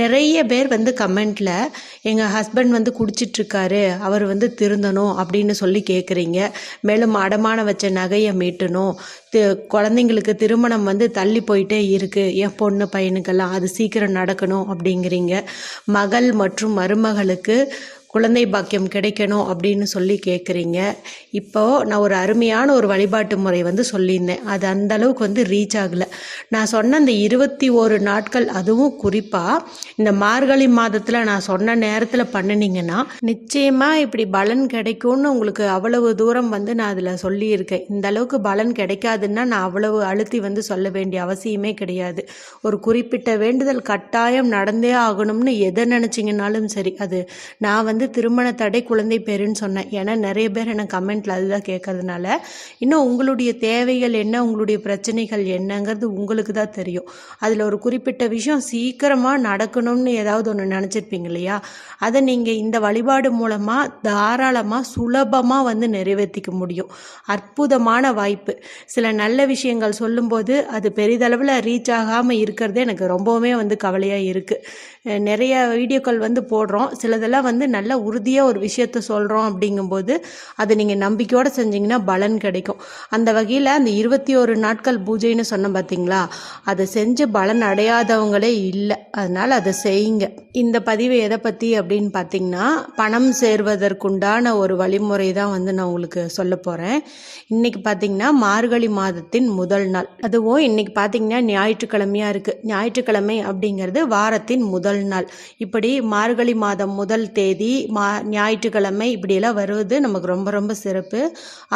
நிறைய பேர் வந்து கமெண்ட்டில் எங்கள் ஹஸ்பண்ட் வந்து குடிச்சிட்ருக்காரு அவர் வந்து திருந்தணும் அப்படின்னு சொல்லி கேட்குறீங்க மேலும் அடமான வச்ச நகையை மீட்டணும். தி குழந்தைங்களுக்கு திருமணம் வந்து தள்ளி போயிட்டே இருக்குது என் பொண்ணு பையனுக்கெல்லாம் அது சீக்கிரம் நடக்கணும் அப்படிங்கிறீங்க. மகள் மற்றும் மருமகளுக்கு குழந்தை பாக்கியம் கிடைக்கணும் அப்படின்னு சொல்லி கேட்குறீங்க இப்போது நான் ஒரு அருமையான ஒரு வழிபாட்டு முறை வந்து சொல்லியிருந்தேன். அது அந்த அளவுக்கு வந்து ரீச் ஆகலை. நான் சொன்ன அந்த இருபத்தி ஒரு நாட்கள் அதுவும் குறிப்பாக இந்த மார்கழி மாதத்தில் நான் சொன்ன நேரத்தில் பண்ணினீங்கன்னா நிச்சயமாக இப்படி பலன் கிடைக்கும்னு உங்களுக்கு அவ்வளவு தூரம் வந்து நான் அதில் சொல்லியிருக்கேன். இந்த அளவுக்கு பலன் கிடைக்காதுன்னா நான் அவ்வளவு அழுத்தி வந்து சொல்ல வேண்டிய அவசியமே கிடையாது. ஒரு குறிப்பிட்ட வேண்டுதல் கட்டாயம் நடந்தே ஆகணும்னு எதை நினச்சிங்கனாலும் சரி அது நான் வந்து திருமண தடை குழந்தை பேருன்னு சொன்னேன். ஏன்னா நிறைய பேர் எனக்கு கமெண்ட்டில் அதுதான் கேட்கறதுனால. இன்னும் உங்களுடைய தேவைகள் என்ன உங்களுடைய பிரச்சனைகள் என்னங்கிறது உங்களுக்கு தான் தெரியும். அதில் ஒரு குறிப்பிட்ட விஷயம் சீக்கிரமாக நடக்கணும்னு ஏதாவது ஒன்று நினச்சிருப்பீங்க இல்லையா? அதை நீங்கள் இந்த வழிபாடு மூலமாக தாராளமாக சுலபமாக வந்து நிறைவேற்றிக்க முடியும். அற்புதமான வாய்ப்பு. சில நல்ல விஷயங்கள் சொல்லும்போது அது பெரிதளவில் ரீச் ஆகாமல் இருக்கிறது எனக்கு ரொம்பவுமே வந்து கவலையாக இருக்குது நிறைய வீடியோக்கள் வந்து போடுறோம். சிலதெல்லாம் வந்து நல்ல உறுதியாக ஒரு விஷயத்த சொல்கிறோம் அப்படிங்கும்போது அதை நீங்கள் நம்பிக்கையோடு செஞ்சீங்கன்னா பலன் கிடைக்கும். அந்த வகையில் அந்த இருபத்தி ஒரு நாட்கள் பூஜைன்னு சொன்னோம் பார்த்தீங்களா அதை செஞ்சு பலன் அடையாதவங்களே இல்லை. அதனால் அதை செய்யுங்க. இந்த பதிவு எதை பற்றி அப்படின்னு பார்த்தீங்கன்னா பணம் சேர்வதற்குண்டான ஒரு வழிமுறை தான் வந்து நான் உங்களுக்கு சொல்ல போகிறேன் இன்றைக்கி பார்த்தீங்கன்னா மார்கழி மாதத்தின் முதல் நாள். அதுவும் இன்றைக்கி பார்த்தீங்கன்னா ஞாயிற்றுக்கிழமையாக இருக்குது ஞாயிற்றுக்கிழமை அப்படிங்கிறது வாரத்தின் முதல் நாள். இப்படி மார்கழி மாதம் முதல் தேதி மா ஞாயிற்றுக்கிழமை இப்படியெல்லாம் வருவது நமக்கு ரொம்ப ரொம்ப சிறப்பு.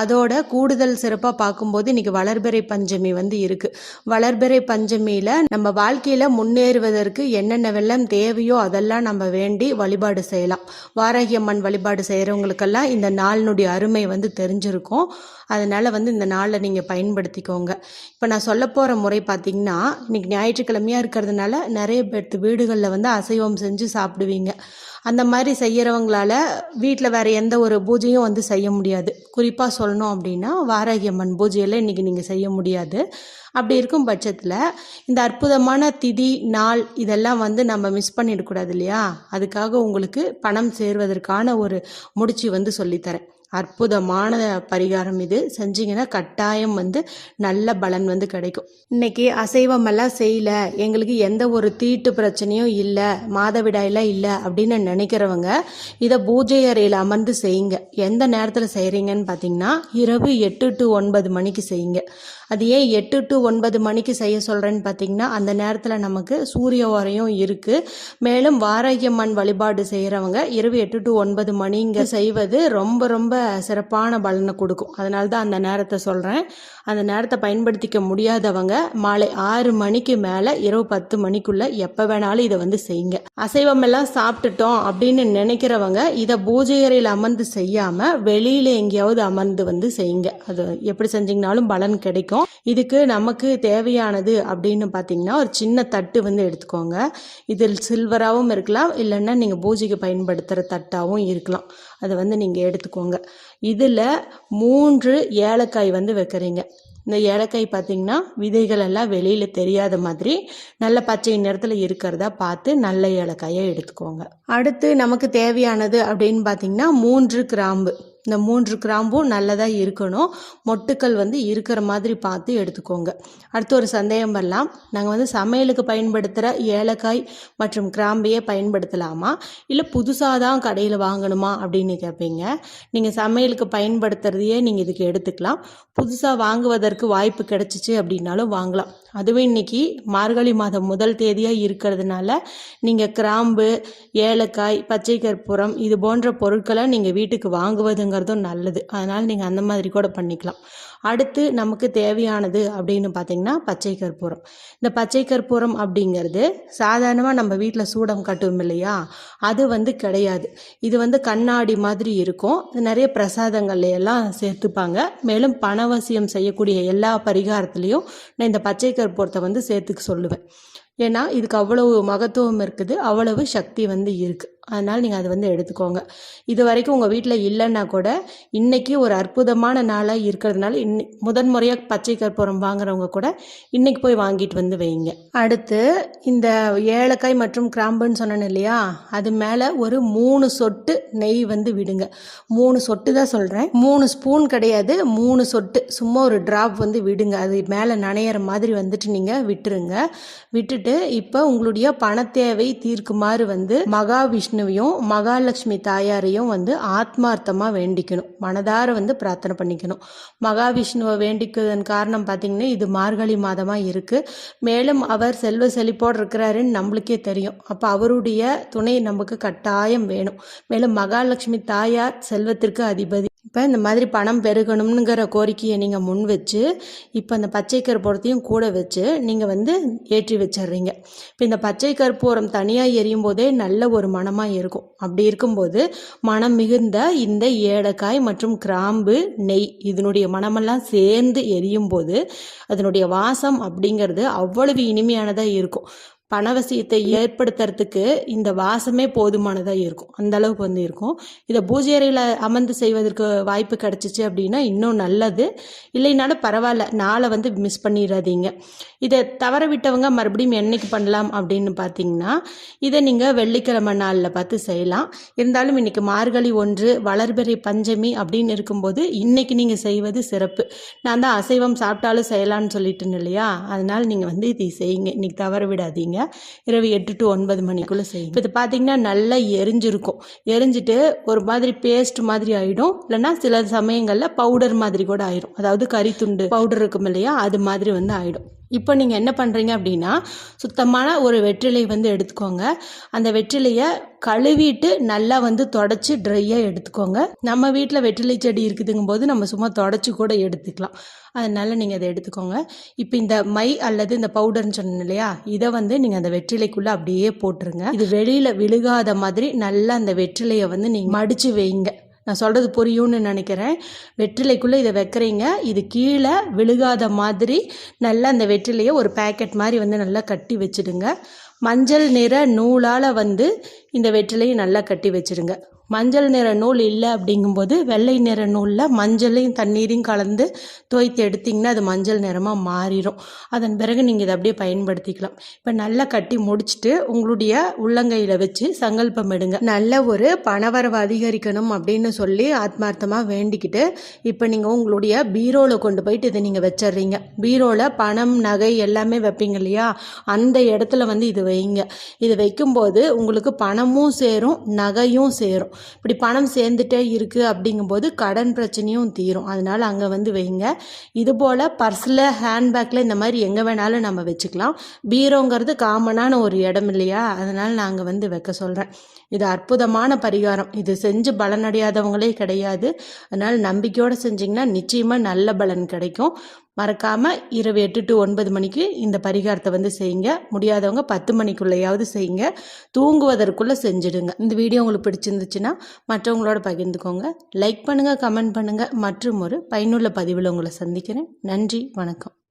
அதோட கூடுதல் சிறப்பாக பார்க்கும்போது இன்றைக்கி வளர்பிறை பஞ்சமி வந்து இருக்குது வளர்பிறை பஞ்சமியில் நம்ம வாழ்க்கையில் முன்னேறுவதற்கு என்னென்ன வெள்ளம் தேவையோ அதெல்லாம் நம்ம வேண்டி வழிபாடு செய்யலாம். வாராகி அம்மன் வழிபாடு செய்கிறவங்களுக்கெல்லாம் இந்த நாளினுடைய அருமை வந்து தெரிஞ்சிருக்கும். அதனால் வந்து இந்த நாளில் நீங்கள் பயன்படுத்திக்கோங்க. இப்போ நான் சொல்ல போகிற முறை பார்த்திங்கன்னா இன்றைக்கி ஞாயிற்றுக்கிழமையாக இருக்கிறதுனால நிறைய பேர்த்து வீடுகளில் வந்து அசைவம் செஞ்சு சாப்பிடுவீங்க. அந்த மாதிரி செய்கிறவங்களால வீட்டில் வேறு எந்த ஒரு பூஜையும் வந்து செய்ய முடியாது. குறிப்பாக சொல்லணும் அப்படின்னா வாராகி அம்மன் பூஜையெல்லாம் இன்றைக்கி நீங்கள் செய்ய முடியாது. அப்படி இருக்கும் பட்சத்தில் இந்த அற்புதமான திதி நாள் இதெல்லாம் வந்து நம்ம மிஸ் பண்ணிடக்கூடாது இல்லையா? அதுக்காக உங்களுக்கு பணம் சேர்வதற்கான ஒரு முடிச்சு வந்து சொல்லித்தரேன். அற்புதமான பரிகாரம் இது. செஞ்சீங்கன்னா கட்டாயம் வந்து நல்ல பலன் வந்து கிடைக்கும். இன்னைக்கு அசைவமெல்லாம் செய்யல. எங்களுக்கு எந்த ஒரு தீட்டு பிரச்சனையும் இல்லை. மாதவிடாயெல்லாம் இல்லை அப்படின்னு நினைக்கிறவங்க இதை பூஜை அறையில் அமர்ந்து செய்யுங்க. எந்த நேரத்தில் செய்கிறீங்கன்னு பார்த்தீங்கன்னா இரவு எட்டு டு ஒன்பது மணிக்கு செய்யுங்க. அது ஏன் எட்டு டு ஒன்பது மணிக்கு செய்ய சொல்கிறேன்னு பார்த்தீங்கன்னா அந்த நேரத்தில் நமக்கு சூரிய உரையும் இருக்குது மேலும் வாராகியம்மன் வழிபாடு செய்கிறவங்க இரவு எட்டு டு ஒன்பது மணிங்க செய்வது ரொம்ப ரொம்ப சிறப்பான பலனை கொடுக்கும். அதனால தான் அந்த நேரத்தை சொல்கிறேன் அந்த நேரத்தை பயன்படுத்திக்க முடியாதவங்க மாலை ஆறு மணிக்கு மேலே இரவு பத்து மணிக்குள்ளே எப்போ வேணாலும் இதை வந்து செய்யுங்க. அசைவம் எல்லாம் சாப்பிட்டுட்டோம் அப்படின்னு நினைக்கிறவங்க இதை பூஜை அறையில் அமர்ந்து செய்யாமல் வெளியில் எங்கேயாவது அமர்ந்து வந்து செய்யுங்க. அது எப்படி செஞ்சீங்கனாலும் பலன் கிடைக்கும். இதுக்கு நமக்கு தேவையானது அப்படின்னு பார்த்தீங்கன்னா ஒரு சின்ன தட்டு வந்து எடுத்துக்கோங்க. இதில் சில்வராகவும் இருக்கலாம். இல்லைன்னா நீங்கள் பூஜைக்கு பயன்படுத்துகிற தட்டாகவும் இருக்கலாம். அதை வந்து நீங்கள் எடுத்துக்கோங்க. இதில் மூன்று ஏலக்காய் வந்து வைக்கிறீங்க. இந்த ஏலக்காய் பார்த்தீங்கன்னா விதைகள் எல்லாம் வெளியில் தெரியாத மாதிரி நல்ல பச்சை நிறத்தில் இருக்கிறதா பார்த்து நல்ல ஏலக்காயை எடுத்துக்கோங்க. அடுத்து நமக்கு தேவையானது அப்படின்னு பார்த்தீங்கன்னா மூன்று கிராம்பு. இந்த மூன்று கிராம்பும் நல்லதாக இருக்கணும். மொட்டுக்கள் வந்து இருக்கிற மாதிரி பார்த்து எடுத்துக்கோங்க. அடுத்து ஒரு சந்தேகம் வரலாம். நாங்கள் வந்து சமையலுக்கு பயன்படுத்துகிற ஏலக்காய் மற்றும் கிராம்பையே பயன்படுத்தலாமா? இல்லை புதுசாக தான் கடையில் வாங்கணுமா அப்படின்னு கேட்பீங்க நீங்கள் சமையலுக்கு பயன்படுத்துறதையே நீங்கள் இதுக்கு எடுத்துக்கலாம். புதுசாக வாங்குவதற்கு வாய்ப்பு கிடைச்சிச்சு அப்படின்னாலும் வாங்கலாம். அதுவும் இன்றைக்கி மார்கழி மாதம் முதல் தேதியாக இருக்கிறதுனால நீங்கள் கிராம்பு ஏலக்காய் பச்சை கற்பூரம் இது போன்ற பொருட்களை நீங்கள் வீட்டுக்கு வாங்குவதுங்க அப்படிங்கிறதும் நல்லது. அதனால் நீங்கள் அந்த மாதிரி கூட பண்ணிக்கலாம். அடுத்து நமக்கு தேவையானது அப்படின்னு பார்த்தீங்கன்னா பச்சை கற்பூரம். இந்த பச்சை கற்பூரம் அப்படிங்கிறது சாதாரணமாக நம்ம வீட்டில் சூடம் கட்டுவோம் இல்லையா? அது வந்து கிடையாது. இது வந்து கண்ணாடி மாதிரி இருக்கும். நிறைய பிரசாதங்கள்ல எல்லாம் சேர்த்துப்பாங்க. மேலும் பணவசியம் செய்யக்கூடிய எல்லா பரிகாரத்துலேயும் நான் இந்த பச்சை கற்பூரத்தை வந்து சேர்த்துக்க சொல்லுவேன். ஏன்னா இதுக்கு அவ்வளவு மகத்துவம் இருக்குது. அவ்வளவு சக்தி வந்து இருக்குது அதனால் நீங்கள் அதை வந்து எடுத்துக்கோங்க. இது வரைக்கும் உங்கள் வீட்டில் இல்லைன்னா கூட இன்றைக்கி ஒரு அற்புதமான நாளாக இருக்கிறதுனால இன் முதன் முறையாக பச்சை கற்பூரம் வாங்குறவங்க கூட இன்றைக்கி போய் வாங்கிட்டு வந்து வைங்க. அடுத்து இந்த ஏலக்காய் மற்றும் கிராம்புன்னு சொன்னேன் இல்லையா? அது மேலே ஒரு மூணு சொட்டு நெய் வந்து விடுங்க. மூணு சொட்டு தான் சொல்கிறேன் மூணு ஸ்பூன் கிடையாது மூணு சொட்டு. சும்மா ஒரு ட்ராப் வந்து விடுங்க. அது மேலே நனையிற மாதிரி வந்துட்டு நீங்கள் விட்டுருங்க. விட்டுட்டு இப்போ உங்களுடைய பணத்தேவை தீர்க்குமாறு வந்து மகாவிஷ்ணு விஷ்ணுவையும் மகாலட்சுமி தாயாரையும் வந்து ஆத்மார்த்தமாக வேண்டிக்கணும். மனதார வந்து பிரார்த்தனை பண்ணிக்கணும். மகாவிஷ்ணுவை வேண்டிக்கிறதன் காரணம் பார்த்திங்கன்னா இது மார்கழி மாதமாக இருக்குது மேலும் அவர் செல்வ செழிப்போடு இருக்கிறாருன்னு நம்மளுக்கே தெரியும். அப்போ அவருடைய துணை நமக்கு கட்டாயம் வேணும். மேலும் மகாலட்சுமி தாயார் செல்வத்திற்கு அதிபதி. இப்போ இந்த மாதிரி பணம் பெருகணுங்கிற கோரிக்கையை நீங்கள் முன் வச்சு இப்போ அந்த பச்சை கற்பூரத்தையும் கூட வச்சு நீங்கள் வந்து ஏற்றி வச்சிடுறீங்க. இப்போ இந்த பச்சை கற்பூரம் தனியாக எரியும் போதே நல்ல ஒரு மனமாக இருக்கும். அப்படி இருக்கும்போது மனம் மிகுந்த இந்த ஏலக்காய் மற்றும் கிராம்பு நெய் இதனுடைய மனமெல்லாம் சேர்ந்து எரியும் போது அதனுடைய வாசம் அப்படிங்கிறது அவ்வளவு இனிமையானதாக இருக்கும். பணவசியத்தை ஏற்படுத்துறதுக்கு இந்த வாசமே போதுமானதாக இருக்கும். அந்த அளவுக்கு வந்து இருக்கும். இதை பூஜை அறையில் அமர்ந்து செய்வதற்கு வாய்ப்பு கிடச்சிச்சு அப்படின்னா இன்னும் நல்லது. இல்லைனாலும் பரவாயில்ல நாளை வந்து மிஸ் பண்ணிடாதீங்க இதை தவற விட்டவங்க மறுபடியும் என்னைக்கு பண்ணலாம் அப்படின்னு பார்த்தீங்கன்னா இதை நீங்கள் வெள்ளிக்கிழமை நாளில் பார்த்து செய்யலாம். இருந்தாலும் இன்றைக்கி மார்கழி ஒன்று வளர்பிறை பஞ்சமி அப்படின்னு இருக்கும்போது இன்றைக்கி நீங்கள் செய்வது சிறப்பு. நான் தான் அசைவம் சாப்பிட்டாலும் செய்யலான்னு சொல்லிட்டேன் இல்லையா? அதனால் நீங்கள் வந்து இதை செய்யுங்க. இன்றைக்கி தவற விடாதீங்க. இரவு எட்டு டு ஒன்பது மணிக்குள்ளே செய்யும் இப்போ இது பார்த்தீங்கன்னா நல்லா எரிஞ்சிருக்கும். எரிஞ்சிட்டு ஒரு மாதிரி பேஸ்ட் மாதிரி ஆகிடும் இல்லைன்னா சில சமயங்களில் பவுடர் மாதிரி கூட ஆயிடும் அதாவது கறி துண்டு பவுடர் இருக்கும் இல்லையா? அது மாதிரி வந்து ஆகிடும் இப்போ நீங்கள் என்ன பண்ணுறீங்க அப்படின்னா சுத்தமான ஒரு வெற்றிலை வந்து எடுத்துக்கோங்க. அந்த வெற்றிலையை கழுவிட்டு நல்லா வந்து தொடச்சி ட்ரையாக எடுத்துக்கோங்க. நம்ம வீட்டில் வெற்றிலை செடி இருக்குதுங்கும் போது நம்ம சும்மா தொடச்சி கூட எடுத்துக்கலாம். அதனால் நீங்கள் அதை எடுத்துக்கோங்க. இப்போ இந்த மை அல்லது இந்த பவுடர்னு சொன்னோம் இல்லையா இதை வந்து நீங்கள் அந்த வெற்றிலைக்குள்ளே அப்படியே போட்டுருங்க. இது வெளியில் விழுகாத மாதிரி நல்லா அந்த வெற்றிலையை வந்து நீங்கள் மடித்து வைங்க. நான் சொல்கிறது புரியும்னு நினைக்கிறேன். வெற்றிலைக்குள்ளே இதை வைக்கிறீங்க. இது கீழே விழுகாத மாதிரி நல்லா அந்த வெற்றிலையை ஒரு பேக்கெட் மாதிரி வந்து நல்லா கட்டி வச்சுடுங்க. மஞ்சள் நிற நூலால் வந்து இந்த வெற்றிலையை நல்லா கட்டி வச்சுடுங்க. மஞ்சள் நிற நூல் இல்லை அப்படிங்கும்போது வெள்ளை நிற நூலில் மஞ்சளையும் தண்ணீரையும் கலந்து துவைத்து எடுத்திங்கன்னா அது மஞ்சள் நிறமாக மாறிடும் அதன் பிறகு நீங்கள் இதை அப்படியே பயன்படுத்திக்கலாம். இப்போ நல்லா கட்டி முடிச்சுட்டு உங்களுடைய உள்ளங்கையில் வச்சு சங்கல்பம் எடுங்க. நல்ல ஒரு பணவரவு அதிகரிக்கணும் அப்படின்னு சொல்லி ஆத்மார்த்தமாக வேண்டிக்கிட்டு இப்போ நீங்கள் உங்களுடைய பீரோவில் கொண்டு போயிட்டு இதை நீங்கள் வச்சிடுறீங்க. பீரோவில் பணம் நகை எல்லாமே வைப்பீங்க இல்லையா? அந்த இடத்துல வந்து இது வைங்க. இது வைக்கும்போது உங்களுக்கு பணமும் சேரும் நகையும் சேரும். இப்படி பணம் சேர்ந்துட்டே இருக்குது அப்படிங்கும்போது கடன் பிரச்சனையும் தீரும். அதனால் அங்கே வந்து வைங்க. இதுபோல் பர்ஸில் ஹேண்ட்பேக்கில் இந்த மாதிரி எங்கே வேணாலும் நம்ம வச்சுக்கலாம். பீரோங்கிறது காமனான ஒரு இடம் இல்லையா? அதனால் நாங்கள் வந்து வைக்க சொல்கிறேன் இது அற்புதமான பரிகாரம். இது செஞ்சு பலனடையாதவங்களே கிடையாது. அதனால் நம்பிக்கையோடு செஞ்சிங்கன்னா நிச்சயமாக நல்ல பலன் கிடைக்கும். மறக்காமல் இரவு எட்டு டு ஒன்பது மணிக்கு இந்த பரிகாரத்தை வந்து செய்யுங்க. முடியாதவங்க பத்து மணிக்குள்ளேயாவது செய்யுங்க. தூங்குவதற்குள்ளே செஞ்சுடுங்க. இந்த வீடியோ உங்களுக்கு பிடிச்சிருந்துச்சுன்னா மற்றவங்களோட பகிர்ந்துக்கோங்க. லைக் பண்ணுங்கள் கமெண்ட் பண்ணுங்கள் மற்றும் ஒரு பயனுள்ள பதிவில் உங்களை சந்திக்கிறேன். நன்றி வணக்கம்.